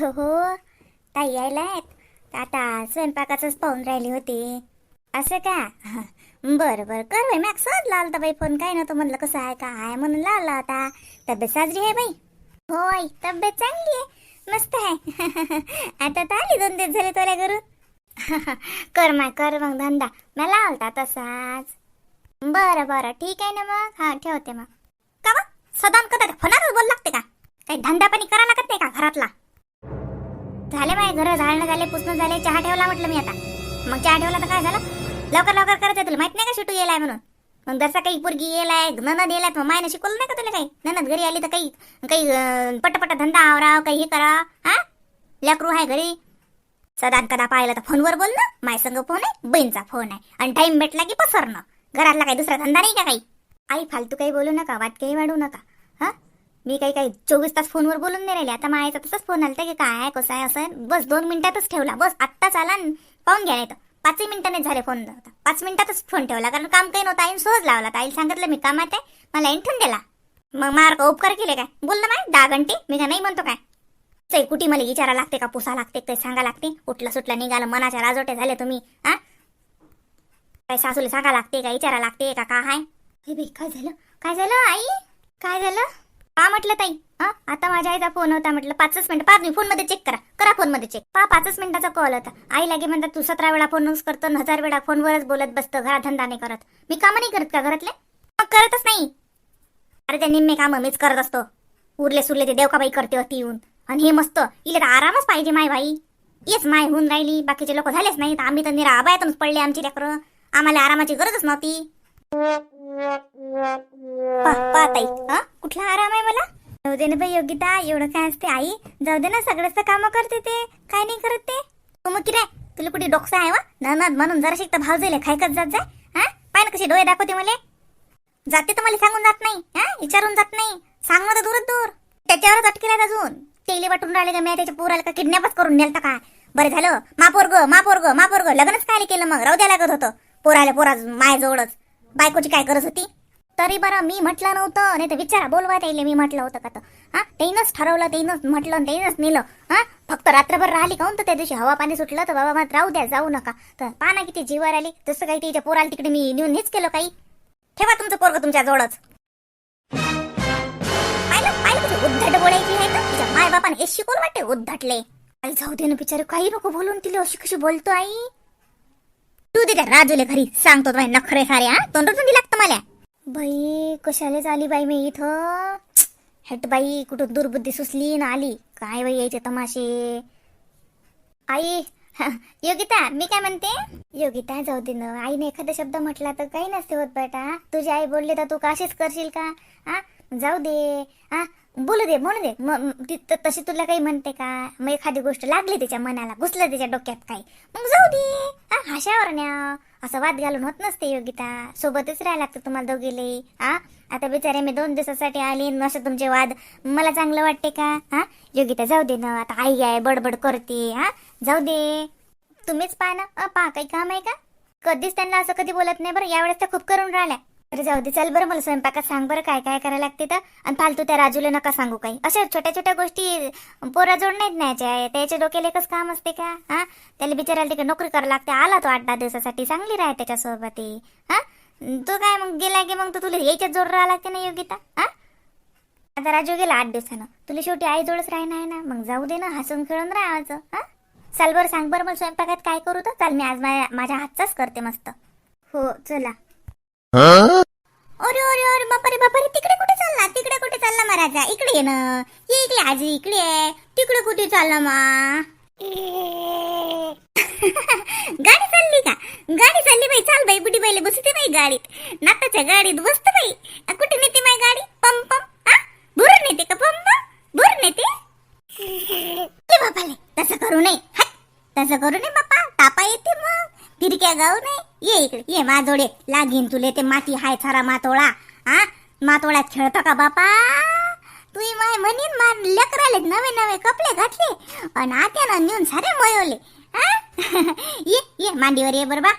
हो हो. ताई यायला आहेत आता स्वयंपाकाचंच पाहून राहिली होती. असं का? बरं बरं. कर बाई मॅक्स सहज तर बाई फोन. काय नव्हतं म्हणलं कसं आहे का आहे म्हणून लावला होता तब्येत साजरी आहे बाई? होय तब्येत चांगली आहे. मस्त आहे. आता तर आली दोन दिवस झाले तोऱ्या करून कर मग कर मग धंदा. मला लावता तसाच. बरं बरं. ठीक आहे ना मग? हा ठेवते मग. का मग सदान कदा फोनावर बोल लागते का? काही धंदा पाणी करा लागत नाही का घरातला? झाले बाय घर झाडणं झाले पुसणं झाले चहा ठेवला म्हटलं मी आता. मग चहा ठेवला तर काय झालं? लवकर लवकर करत तुला माहीत नाही का शिटू गेलाय म्हणून. मग जसा काही पोरगी येलाय ननद येलाय मग मायनं शिकवलं नाही का तुला काही? ननद घरी आली तर काही काही पटपट धंदा आवराव काही हे करा हा? लेकरू आहे घरी. सदान कदा पाहिलं तर फोनवर बोल ना. माय संग फोन आहे बहीणचा फोन आहे. आणि टाइम भेटला की पसरणं. घरातला काही दुसरा धंदा नाही का काही? आई फालतू काही बोलू नका वाट काही वाढू नका. मी काही काही चोवीस तास फोनवर बोलून नाही राहिले. आता मायाचा तसंच फोन आलता की काय आहे कसं आहे असं बस दोन मिनिटातच ठेवला. बस आत्ताच आला पाहून घ्या येतं तर पाचही मिनिटाने झाले फोन. होता पाच मिनिटातच फोन ठेवला कारण काम काही नव्हतं. आईन सहज लावला. आईला सांगितलं मी कामात आहे. मला इंठून दिला मग मार का उपकार केले काय? बोल ना माय दहा घंटे. मी का नाही म्हणतो काय? चल कुठे मला विचारा लागते का? पुसा लागते काही सांगा लागते. उठला सुटला निघालं. मनाच्या राजोटे झाले तुम्ही हा? काय सासूला सांगा लागते का विचारा लागते का? काय हाय? काय झालं? काय झालं आई? काय झालं? का म्हटलं ताई? हा आता माझ्या आईचा फोन होता म्हटलं पाचच मिनिट पाच मी फोनमध्ये चेक करा. करा फोनमध्ये चेक पा पाचच मिनिटाचा कॉल होता. आई लागे म्हणतात तू सतरा वेळा फोन करतो हजार वेळा फोनवरच बोलत बसतो घरात धंदा नाही करत. मी कामं नाही करत का घरातले? मग करतच नाही. अरे ते निम्मे कामं मीच करत असतो. उरले सुरले ते देवकाबाई करते होती येऊन. आणि हे मस्त इले तर आरामच पाहिजे माय बाई. येच माय होऊन राहिली. बाकीचे लोक झालेच नाही तर आम्ही तर निरा आबायातूनच पडले आमची लेकरं. आम्हाला आरामाची गरजच नव्हती. ताई. हा कुठला आराम आहे मला? जाऊ दे ना बाई योगिता एवढं काय असते आई? जाऊ दे ना सगळंच काम करते ते. काय नाही करत ते? तू मग किरे तुला कुठे डोकसा आहे वा? ननद म्हणून जरा शिकता भाव जाईल खायकत जात जाय हा पाय ना कशी डोळे दाखवते मला. जाते तर मला सांगून जात नाही हा विचारून जात नाही. सांग मग दूरच दूर. त्याच्यावरच अटकेला अजून. तेले वाटून राहिले का मी? त्याच्या पोराला का किडनॅपच करून नेलता का? बरं झालं. मा पोरग मापोरग लग्नच काय केलं मग? राहू द्या लागत होतं. पोराला पोरा मायाजवळच. बायकोची काय गरज होती? तरी बरं मी म्हटलं नव्हतं नाही तर विचारा बोलवा त्याला मी म्हटलं होतं का तर. हा? तेनंच ठरवलं तेनंच म्हटलं त्यानंच तेनंच नेलं. हा? फक्त रात्रभर राहिली काहून तर त्या दिवशी हवा पाणी सुटलं तर बाबा मग राहू द्या जाऊ नका. तर पाना किती जीवर आली. जसं काही तिच्या पोराला तिकडे मी नेऊन हेच केलं काही. ठेवा तुमचं पोरग तुमच्या जवळच. पाहिलं पाहिलं उद्धट बोलायची आहे तर? तिच्या माय बापाने हे शिकून वाटते उद्धटले. आई जाऊ दे ना बिचारे काही नको बोलून तिला अशी कशी बोलतो आई? तू दे त्या राजूले घरी. सांगतो बाई नखरे सारे हा? तोंड रुजून मला? बाई कशाला आली बाई मी इथं? हेट बाई कुठं दुर्बुद्धी सुचली ना आली? काय बाई यायचे तमाशे? आई योगिता मी काय म्हणते? योगिता जाऊ दे ना. आईने एखादा शब्द म्हटला तर काही नसते होत बेटा. तुझी आई बोलली तर तू काशीच करशील का? आ जाऊ दे. आ बोलू दे म्हणू दे. मग ती तशी तुला काही म्हणते का? मग एखादी गोष्ट लागली त्याच्या मनाला घुसलं तिच्या डोक्यात काही मग जाऊ दे. हा हाशावर न्या असं वाद घालून होत नसते योगिता. सोबतच राहायला लागतं तुम्हाला दोघीले हा आता बिचारे मी दोन दिवसासाठी आली असं तुमचे वाद. मला चांगलं वाटते का? हा योगिता जाऊ दे ना. आता आई आहे बडबड करते हा जाऊ दे. तुम्हीच पहा ना. पहा काही काम आहे का? कधीच त्यांना असं कधी बोलत नाही बरं. यावेळेस त्या खूप करून राहिल्या. अरे जाऊ दे चल बरं मला स्वयंपाकात सांग बरं काय काय करायला लागते तर. आणि फालतू त्या राजूला नका सांगू काही. अशा छोट्या छोट्या गोष्टी पोराजोड नाहीत न्यायच्या त्याच्या डोक्याला एकच काम असते का? हा? त्याला बिचारायला तिकडे नोकरी करायला लागते. आला तो आठ दहा दिवसासाठी. चांगली राह त्याच्यासोबत हा? तो काय मग गेला की मग तू तुला यायच्याच जोड राहा लागते ना योगिता? हा? आता राजू गेला आठ दिवसानं. तुला शेवटी आई जोडच राहणार नाही ना? मग जाऊ दे ना हसून खेळून राहायचं हा? चाल बरं सांग बरं मला स्वयंपाकात काय करू तर? चाल मी आज माझ्या माझ्या हातचाच करते मस्त. हो चला. अरे अरे अरे बापरे बापरे तिकडे कुठे चालला? तिकडे कुठे चालला महाराजा? इकडे ये ना. ये इकडे आजी इकडे ये. तिकडे कुठे चालला मा? गाडी चालली का? गाडी चालली बाई चाल बाई बुडी बाईला बसते बाई गाडीत. नाताच्या गाडीत बसते बाई. कुठे नेते माय गाडी? पंप पंप हा भूर नेते का पंप भूर नेते? ले बापाले तसं करू नये. हट तसं करू नये बापा. तापा येते मग. फिरक्या जाऊ नये ये इकडे. ये माजोडे लागीन तुले ते माती. हाय सारा मातोळा. हा मातोळा खेळतो का बापा? तू माय म्हणीन मा लेकराले नवे नवे कपडे घातले. आणि आत्यानं नेऊन सारे मळवले. हा? ये ये मांडीवर ये बरोबा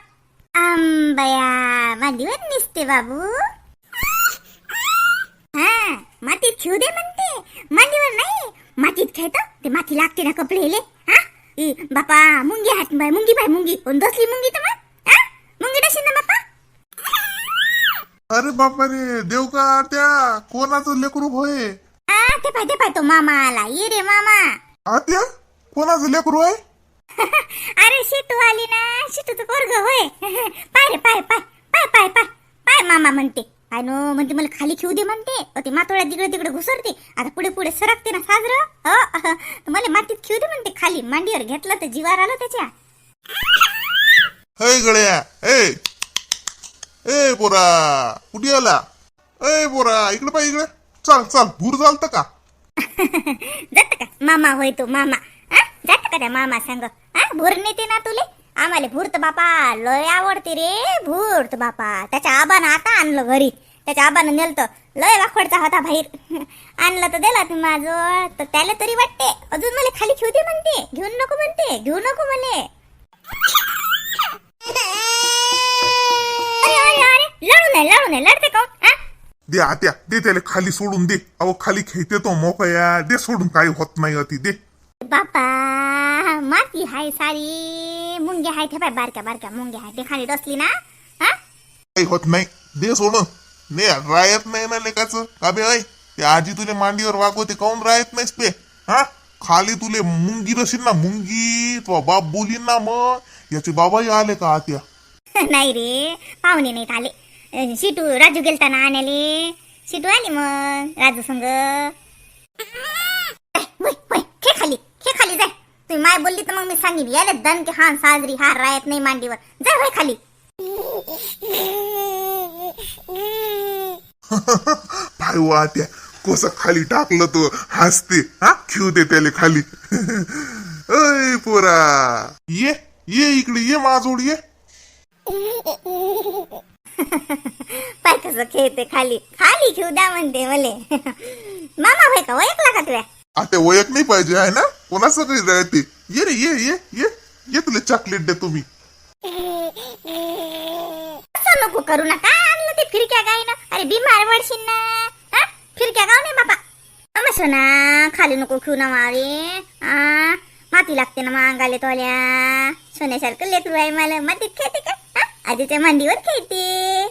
आंबया मांडीवर निसते बाबू. हा मातीत खेळू दे म्हणते. मांडीवर नाही. मातीत खेळतो. ते माती लागते ना कपडेले ई, बापा मुंगी हात बाय मुंगी बाय मुंगी. कोण दसली मुंगी तर मग? मुंगी डशी ना बापा? अरे बापा रे देव का त्या कोणाचं लेकरू होय? आ ते पाय ते पाय तो मामा आला. ये रे मामा. आत्या कोणाचं लेकरू आहे अरे शिटू आली ना. शिटूचं पोरग होय. पाय रे पाय पाय. पाय पाय पाय. पाय मामा म्हणते. नो म्हणते मला खाली खेळू दे म्हणते. ती मातोळ्या तिकडे तिकडे घुसरते. आता पुढे पुढे सरकते ना साजरं. मला मातीत खेळू दे म्हणते खाली. मांडीवर घेतलं तर जीवार आलं त्याच्या. गळ्या ए ए पोरा कुठे आला? ए पोरा इकडे पाय इकडे. चल चल भूर चालतं का? जात का? मामा होय तो मामा. जात का त्या मामा सांग? भूर नेते ना तुले? आम्हाला भूर्त बापा लय आवडते रे भूर्त बापा. त्याच्या आबानं आता आणलं घरी. त्याच्या आबानं नेलतं. लय वाखडचा होता बाहेर. आणलं तर दिला तुम्ही माझं. तर त्याला तरी वाटते. अजून मला खाली घेऊ दे म्हणते. घेऊन नको म्हणते. घेऊ नको म्हणे. अरे अरे अरे. लढू नाही लढू नाही. लढते कोण हा? दे आत्या दे त्याला खाली सोडून दे. अहो खाली खेळते तो मोकया दे सोडून काही होत नाही अति. दे. बापा. माती हाय सारी मुंग्या हाय ते पाय बारक्या बारक्या मुंग्या हाय. ते खाली डसली ना? हा? काही होत नाही. दे सोडून. ने रायत नाही ना लेकाचं. का बे ऐ ते आजी तुले मांडीवर वागवते काऊन राहत नाहीस पे हा? खाली तुले मुंगी रशील ना मुंगी. तो बाप बोलीन ना मग. याचे बाबाही आले का आत्या? नाही रे पाहुणे नाहीत आले. अं, शिटू राजू गेलता ना आण्याले? शिटू आली मग राजू संग ए, वय, वय, खे खाली खे खाली जाय तुम्ही माय बोलली तर मग मी सांगेन. याले दन की हा साजरी हा रायत नाही मांडीवर. जाय वय खाली. पाय वा आत्या कसं खाली टाकलं तो. हसते हा? खेळू दे त्याले खाली. अय पोरा. ये ये इकडे ये माझोड ये. पाय कसं खेळते खाली. खाली खेळू द्या म्हणते मले. मामा होय का? ओळखला का तुला आता ओळख नाही पाहिजे आहे ना? कोणाचं काही राहते ये रे ये ये ये ये तुला चॉकलेट दे तुम्ही. असं नको करू नका. आणलं ते फिरक्या गाय ना अरे बिमार पडशील ना. हा? फिरक्या गाव नाही बाबा अमं सोना खाली नको खेळू ना मारे. आ? माती लागते ना मांगाले तोल्या. सोन्यासारखं लेकरू आहे मला. मातीत खेळते का? हा? आजीच्या मांडीवर खेळते.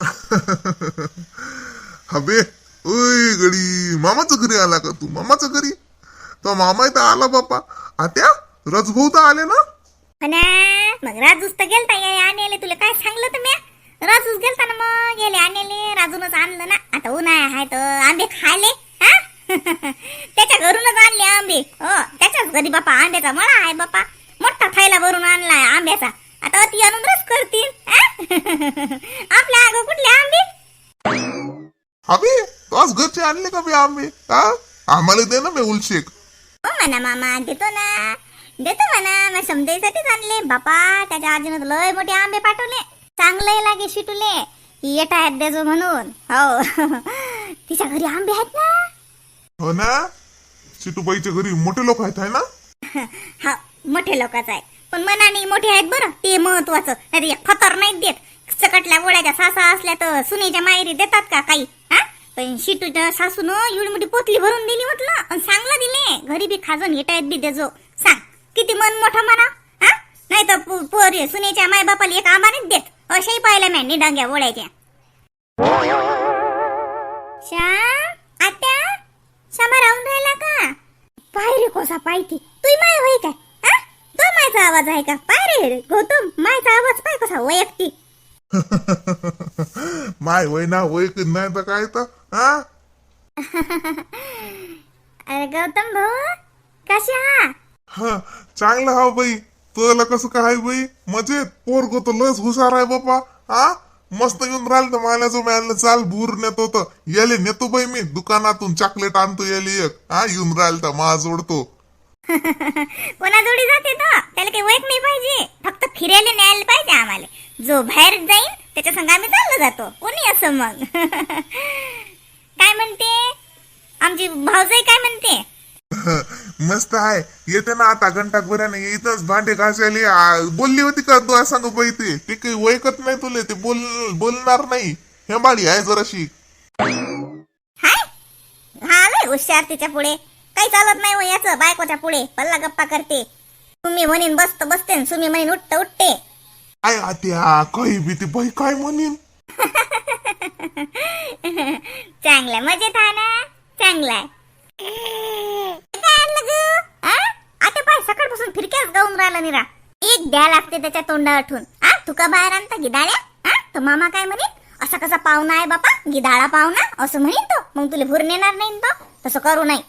हबे ओय गडी मामाचं घरी आला का तू? मामाचं घरी? तो मामा इथं आला बापा आत्या रजभाऊ तर आले ना? मग राजूच तर गेलता या आणले. तुला काय सांगलं तर मी राजूच गेलता ना मग गेले आणले. राजूनच आणलं ना. आता उन्हाळा आहे तर आंबे खायले हा? त्याच्या घरूनच आणले आंबे. हो त्याच्याच घरी बापा आंब्याचा मळा आहे बापा मोठा थैला भरून आणलाय आंब्याचा. आता अति आणून रस करतील आपल्या अगं कुठले आंबे? हबे तोच घरचे आणले का बे आंबे हा आम्हाला दे ना बे उलशेक हो म्हणा मामा देतो ना देतो म्हणा मी समजायसाठीच आणले बापा त्याच्या आजीनं लय मोठे आंबे पाठवले चांगले लागे शिटूले येत आहेत देजो म्हणून हो तिच्या घरी आंबे आहेत ना हो ना सिटूबाईच्या घरी मोठे लोक आहेत आहे ना हा मोठे लोकच आहेत पण मनाने मोठे आहेत बरं ते महत्वाचं नाही खतर नाही देत चकटल्या गोळ्याच्या सासा असल्या तर सुनेच्या मायरी देतात का काही? हा? पण शिटूच्या सासून एवढी मोठी पोतली भरून दिली म्हटलं. आणि चांगलं दिले. घरी बी खाजून येता येत बी देजो. सांग किती मन मोठं म्हणा हा? नाही तर पोर सुनेच्या माय बापाला एक आमानेच देत. अशाही पाहिल्या मॅ निडांग्या गोळ्याच्या. श्याम आत्या श्यामा राहून राहिला का? पायरे कोसा पायती तू माय होय काय? हा? तो मायचा आवाज आहे का? पायरे गौतम मायचा आवाज पाय कसा वैयक्तिक? माय वय ना वय नाही तर काय तर हा? अरे गौतम भाऊ कशा हा? हा चांगलं हा बाई. तुला कसं काय बाई? मजेत. पोरग तर लस हुशार आहे बापा हा? मस्त येऊन राहिलं तर मला जो मिळालं. चाल भूर नेतो तर. याले नेतो बाई मी. दुकानातून चॉकलेट आणतो याले एक. हा येऊन राहिलं तर मा जोडतो कोणा जोडी जाते तर त्याला काही वैक नाही पाहिजे. फक्त फिरायला न्यायला पाहिजे आम्हाला. जो बाहेर जाईल त्याच्या संग आम्ही चाललो जातो. कोणी असं मग? काय म्हणते? आमची भाऊजाई काय म्हणते? मस्त आहे. येते ना आता घंटा भराने. इथंच भांडे घासायला बोलली होती का तू सांग बाई ते? ते काही वैकत नाही तुले. ते बोल बोलणार नाही. हे बाळी आहे जराशी. हाय. हा हुशार तिच्या पुढे. काही चालत नाही हो याचं बायकोच्या पुढे. पल्ला गप्पा करते. तुम्ही म्हणीन बसत बसते तुम्ही म्हणीन उठत उठते. काय आत्या काही भीती बाई काय म्हणीन? चांगला मजेत आहे ना? चांगला? आता पाय सकाळपासून फिरक्याच गाऊन राहिला निरा. एक द्या लागते त्याच्या तोंडा आठवून आ तू का बाहेर आणता गिदाळ्या आ तो मामा काय म्हणे असा कसा पाहुणा आहे बापा? गिदाळा पाहुणा? असं म्हणेन तो. मग तुला भूर नेणार नाही तो. तसं करू नाही.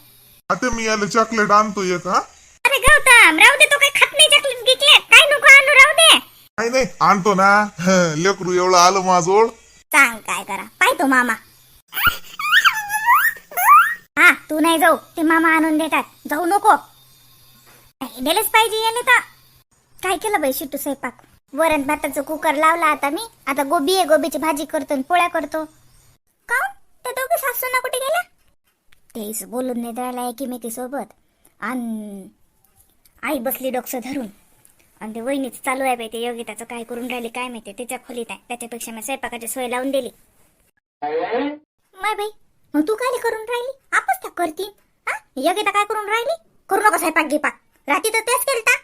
आता मी याला चॉकलेट आणतो एक हा? अरे गौतम राहू दे तो काही खात नाही चॉकलेट गिकले. काय नको आणू राहू दे. नाही नाही आणतो ना. हं, लेकरू एवढं आलं माझोळ सांग काय करा. पाय तो मामा. हा तू नाही जाऊ. ते मामा आणून देतात. जाऊ नको. दिलेच पाहिजे याने तर. काय केलं बाई शिटू स्वयंपाक? वरण भाताचं कुकर लावला आता मी. आता गोबी आहे गोबीची भाजी करतो आणि पोळ्या करतो का त्या दोघे सासूना कुठे गेल्या तेच बोलून नाही राहिला एकीमेकी सोबत आणि आई बसली डोकसं धरून. आणि ते वहिनीच चालू आहे ते योगिताचं काय करून राहिले काय माहिती त्याच्या खोलीत आहे. त्याच्यापेक्षा मी स्वयंपाकाची सोय लावून दिली. माय बाई मग तू काय करून राहिली? आपच त्या करती? हा? योगिता काय करून राहिली? करू नका स्वयंपाक घेपाक रात्री तर तेच केलता.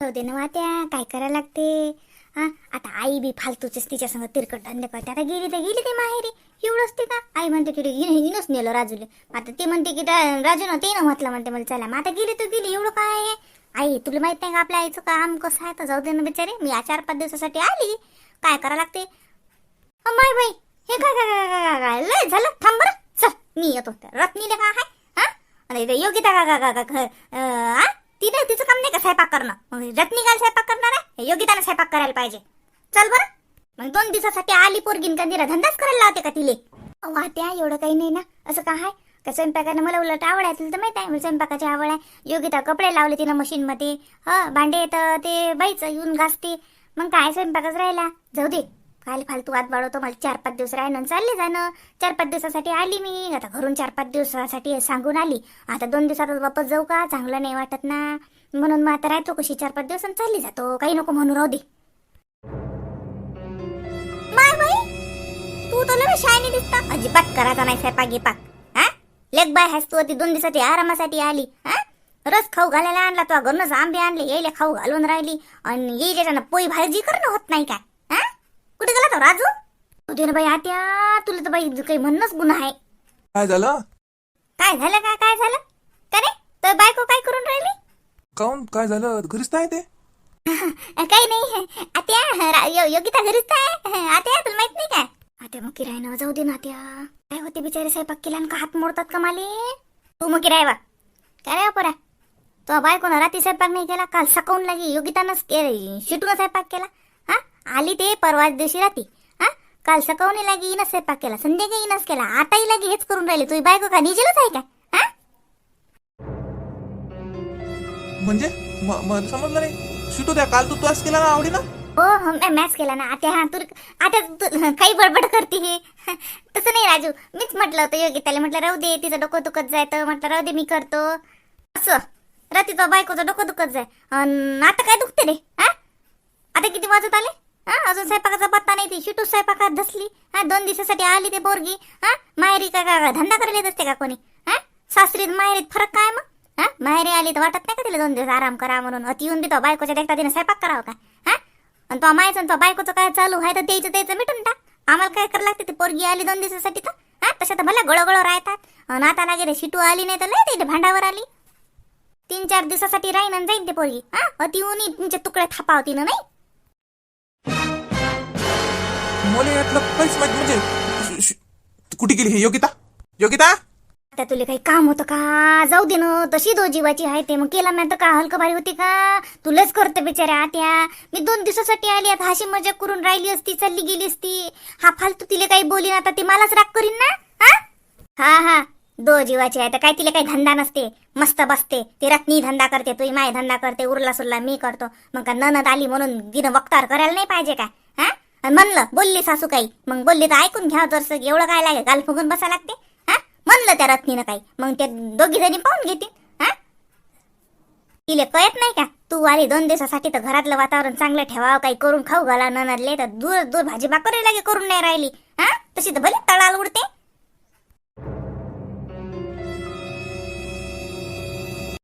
जाऊ दे ना त्या काय करायला लागते? हा? आता आई बी फालतूचीच तिच्या संग तिरकट धंदे करते. आता गेली तर गेली ते माहेरी. एवढं असते का? आई म्हणते की हिनच नेलं राजूले. आता ते म्हणते की राजून ते न म्हटलं म्हणते मला चला मग आता गेली तर गेली एवढं काय आहे? आई तुला माहीत नाही का आपल्या आईचं काम कसं आहे? तर जाऊ दे ना बिचारे मी या चार पाच दिवसासाठी आली. काय करा लागते? माय बाई हे काय काय काय काय काय लय झालं. थांब बरं. चल मी येतो. रत्नीले का? आहे हा? आणि योगिता का का का का तिने तिचं काम नाही का स्वयंपाक करणं? मग रत्नी काय स्वयंपाक करणार आहे? योगिताने स्वयंपाक करायला पाहिजे. चल बरं. मग दोन दिवसासाठी आली पोरगीन का निरा धंदाच करायला लावते का तिले? अहो त्या एवढं काही नाही ना. असं काय आहे का स्वयंपाकाने मला उलट आवड आहे तुला तर माहीत आहे. मला स्वयंपाकाची आवड आहे. योगिता कपडे लावले तिनं मशीनमध्ये हा भांडे तर ते बाईचं येऊन घासते. मग काय स्वयंपाकच राहिला? जाऊ दे. काल फालतू आत वाढवतो मला चार पाच दिवस राहिलं चालले जाणं. चार पाच दिवसासाठी आली मी. आता घरून चार पाच दिवसासाठी सांगून आली. आता दोन दिवसातच वापस जाऊ का? चांगलं नाही वाटत ना. म्हणून मग आता राहतो कशी चार पाच दिवसांनी चालली जातो. काही नको म्हणून राहू दे. तू तर लय शायनी दिसता. अजिबात करायचा नाही स्वयंपाक गिपाक हा? लेग बाय हॅस तू ती दोन दिवसासाठी आरामासाठी आली. हा? रस खाऊ घालायला आणला तुला घरूनच आंबे आणले यायला खाऊ घालून राहिली. आणि येईल त्याच्यानं पोई भाजी करणं होत नाही काय? कुठे गेला तो राजू? तू दे ना बाई आत्या तुला तर बाई काही म्हणणंच गुन्हा आहे. काय झालं? काय झालं का काय झालं? का रे? तर बायको काय करून राहिली? काऊन काय झालं? घरीच नाही ते? काही नाही. आत्या रा- यो- योगिता घरीच आहे. आत्या तुला माहीत नाही काय आत्या मग किराय ना जाऊ दे ना आत्या. काय होते बिचारे स्वयंपाक केला का हात मोडतात का माले? तू मग किराय बा काय रे परा. तो बायकोनं रात्री स्वयंपाक नाही केला काल सकाळून लागी योगितानंच के- शिटून स्वयंपाक केला. आली ते परवाच दिवशी रात्री हा? काल सकाळून लागी इनच स्वयंपाक केला संध्याकाळी इनच केला आताही लागी हेच करून राहिले. तुझी बायको का? निजेलच आहे का? हा? म्हणजे? म- समजलं नाही. शिटू द्या काल तू तुलाच केला ना आवडी ना हो हो मी मॅच केला ना. आता हा तू आता तू काही बडबड करते हे. तसं नाही राजू. मीच म्हटलं होतं योगिताला म्हटलं राहू दे तिचं डोकं दुखत जाय तर. म्हटलं राहू दे मी करतो. असं. रात्रीचं बायकोचं डोकं दुखत जाय. अन आता काय दुखते रे? हा? आता किती वाजत आले? हा अजून स्वयंपाकाचा पत्ता नाही ती. शिटू स्वयंपाकात धसली. हा दोन दिवसासाठी आली ते पोरगी. हा माहेरी का का धंदा करायला येत असते का कोणी? हा सासरीत माहेरीत फरक काय मग? हा माहेरी आली तर वाटत नाही का तिला दोन दिवस आराम करा म्हणून? अति येऊन देतो बायकोच्या देखता तिने स्वयंपाक करावं का? हा आणि तो मायचं आणि तो बायकोचं काय चालू आहे तर द्यायचं द्यायचं मिटून टाक. आम्हाला काय करायला लागते ती पोरगी आली दोन दिवसासाठी तर? हा तशा तर मला गळगळ राहतात. आणि आता लागे रे शिटू आली नाही तर लय ते भांडावर आली. तीन चार दिवसासाठी राहीन आणि जाईन ते पोरगी. हा अति उनी तुमचे तुकडे थापावती ना नाही? मला यातलं काहीच माहीत म्हणजे श- श- कुठे गेली हे? योगिता? योगिता? आता तुला काही काम होतं का? जाऊ दे ना तशी दो जीवाची आहे ते. मग केला मी तर का हलकं भारी होती का? तुलाच करते बिचाऱ्या आत्या. मी दोन दिवसासाठी आली आता हाशी मजा करून राहिली असती चालली गेली असती. हा फालतू तिला काही बोलीन आता ती मलाच राग करीन ना? हा? हा हा. दो जीवाची आहे तर काय तिला काही धंदा नसते. मस्त बसते. ती रत्नी धंदा करते तुही माय धंदा करते उरला सुरला मी करतो. मग का ननद आली म्हणून गिन वक्तार करायला नाही पाहिजे काय हा? आणि म्हणलं बोलली सासू काही. मग बोलली तर ऐकून घ्या जरस एवढं काय लागेल गाल फुगून बसा लागते? हा? म्हणलं त्या रत्नीनं काही. मग त्या दोघी जणी पाहून घेतील. हा? तिले कळत नाही का? तू आली दोन दिवसासाठी तर घरातलं वातावरण चांगलं ठेवावं काही करून खाऊ घाला ननदले तर दूर दूर भाजी भाकरी लागे करून नाही राहिली? हा? तशी तर भले तळाल उडते.